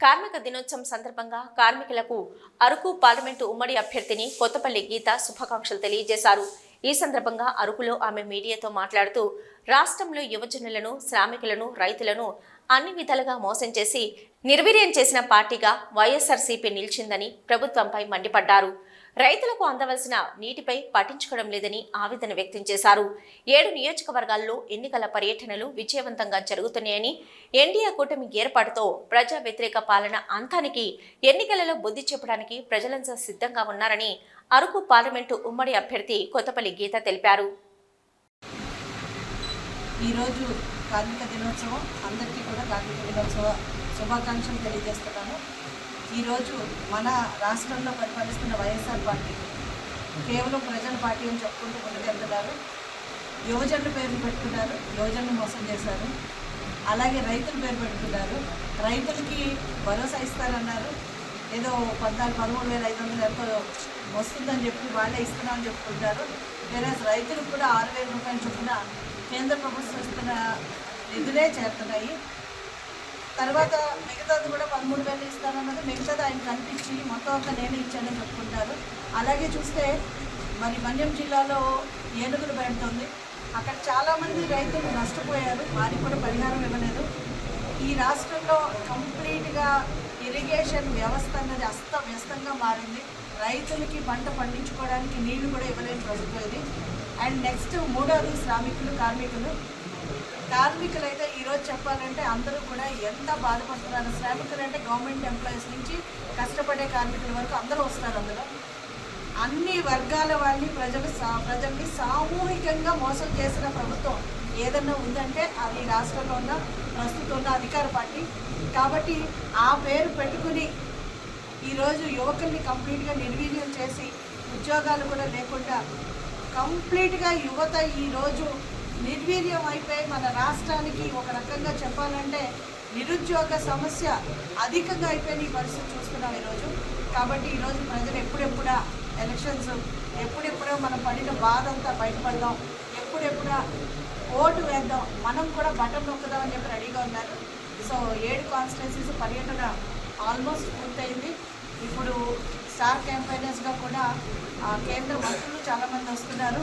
కార్మిక దినోత్సవం సందర్భంగా కార్మికులకు అరకు పార్లమెంటు ఉమ్మడి అభ్యర్థిని కొత్తపల్లి గీత శుభాకాంక్షలు తెలియజేశారు. ఈ సందర్భంగా అరకులో ఆమె మీడియాతో మాట్లాడుతూ రాష్ట్రంలో యువజనులను శ్రామికులను రైతులను అన్ని విధాలుగా మోసం చేసి నిర్వీర్యం చేసిన పార్టీగా వైఎస్ఆర్సీపీ నిలిచిందని ప్రభుత్వంపై మండిపడ్డారు. రైతులకు అందవలసిన నీటిపై పట్టించుకోవడం లేదని ఆవేదన వ్యక్తం చేశారు. ఏడు నియోజకవర్గాల్లో ఎన్నికల పర్యటనలు విజయవంతంగా జరుగుతున్నాయని ఎన్డీఏ కూటమి ఏర్పాటుతో ప్రజా వ్యతిరేక పాలన అంతానికి ఎన్నికలలో బుద్ధి చెప్పడానికి ప్రజలంతా సిద్ధంగా ఉన్నారని అరకు పార్లమెంటు ఉమ్మడి అభ్యర్థి కొత్తపల్లి గీత తెలిపారు. ఈరోజు కార్మిక దినోత్సవం. అందరికీ కూడా కార్మిక దినోత్సవ శుభాకాంక్షలు తెలియజేస్తున్నాను. ఈరోజు మన రాష్ట్రంలో పరిపాలిస్తున్న వైఎస్ఆర్ పార్టీ కేవలం ప్రజల పార్టీ అని చెప్పుకుంటూ ముందుకెళ్తున్నారు. యువజనుల పేరు పెట్టుకున్నారు యువజనులు మోసం చేశారు. అలాగే రైతుల పేరు పెట్టుకున్నారు. రైతులకి భరోసా ఇస్తారన్నారు. ఏదో పద్నాలుగు పదమూడు వేల ఐదు వందలు ఎంతో వస్తుందని చెప్పి వాళ్ళే ఇస్తున్నామని చెప్పుకుంటారు వేరే రైతులకు కూడా ఆరు వేల రూపాయలు చొప్పున కేంద్ర ప్రభుత్వం ఇస్తున్న నిధులే చేరుతున్నాయి. తర్వాత మిగతాది కూడా పదమూడు వేలు ఇస్తానన్నది మిగతాది ఆయన కనిపించి మొత్తం అంతా నేనే ఇచ్చానని చెప్పుకుంటారు. అలాగే చూస్తే మరి మన్యం జిల్లాలో ఏనుగులు పెడుతుంది అక్కడ చాలామంది రైతులు నష్టపోయారు. వారికి కూడా పరిహారం ఇవ్వలేదు. ఈ రాష్ట్రంలో కంప్లీట్గా ఇరిగేషన్ వ్యవస్థ అన్నది అస్తవ్యస్తంగా మారింది. రైతులకి పంట పండించుకోవడానికి నీళ్ళు కూడా ఇవ్వలేని ప్రభుత్వం ఇది అండ్ నెక్స్ట్ మూడవది శ్రామికులు కార్మికులు. కార్మికులు అయితే ఈరోజు చెప్పాలంటే అందరూ కూడా ఎంత బాధపడుతున్నారు? శ్రామికులు అంటే గవర్నమెంట్ ఎంప్లాయీస్ నుంచి కష్టపడే కార్మికుల వరకు అందరూ వస్తారు అందులో. అన్ని వర్గాల వాళ్ళని ప్రజలు సా- ప్రజల్ని సామూహికంగా మోసం చేసిన ప్రభుత్వం ఏదన్నా ఉందంటే అది రాష్ట్రంలో ఉన్న ప్రస్తుతం ఉన్న అధికార పార్టీ. కాబట్టి ఆ పేరు పెట్టుకుని ఈరోజు యువకుల్ని కంప్లీట్గా నిర్వీర్యం చేసి ఉద్యోగాలు కూడా లేకుండా కంప్లీట్గా యువత ఈరోజు నిర్వీర్యం అయిపోయి మన రాష్ట్రానికి ఒక రకంగా చెప్పాలంటే నిరుద్యోగ సమస్య అధికంగా అయిపోయిన ఈ పరిస్థితి చూస్తున్నాం ఈరోజు. కాబట్టి ఈరోజు ప్రజలు ఎప్పుడెప్పుడా ఎలక్షన్స్ ఎప్పుడెప్పుడో మనం పడిన బాధ అంతా బయటపడదాం ఎప్పుడెప్పుడా ఓటు వేద్దాం మనం కూడా బటన్ నొక్కుదాం అని చెప్పి రెడీగా ఉన్నారు. సో ఏడు కాన్స్టిట్యున్సీస్ పర్యటన ఆల్మోస్ట్ పూర్తయింది. ఇప్పుడు స్టార్ క్యాంపైనర్స్గా కూడా ఆ, కేంద్ర మంత్రులు చాలామంది వస్తున్నారు.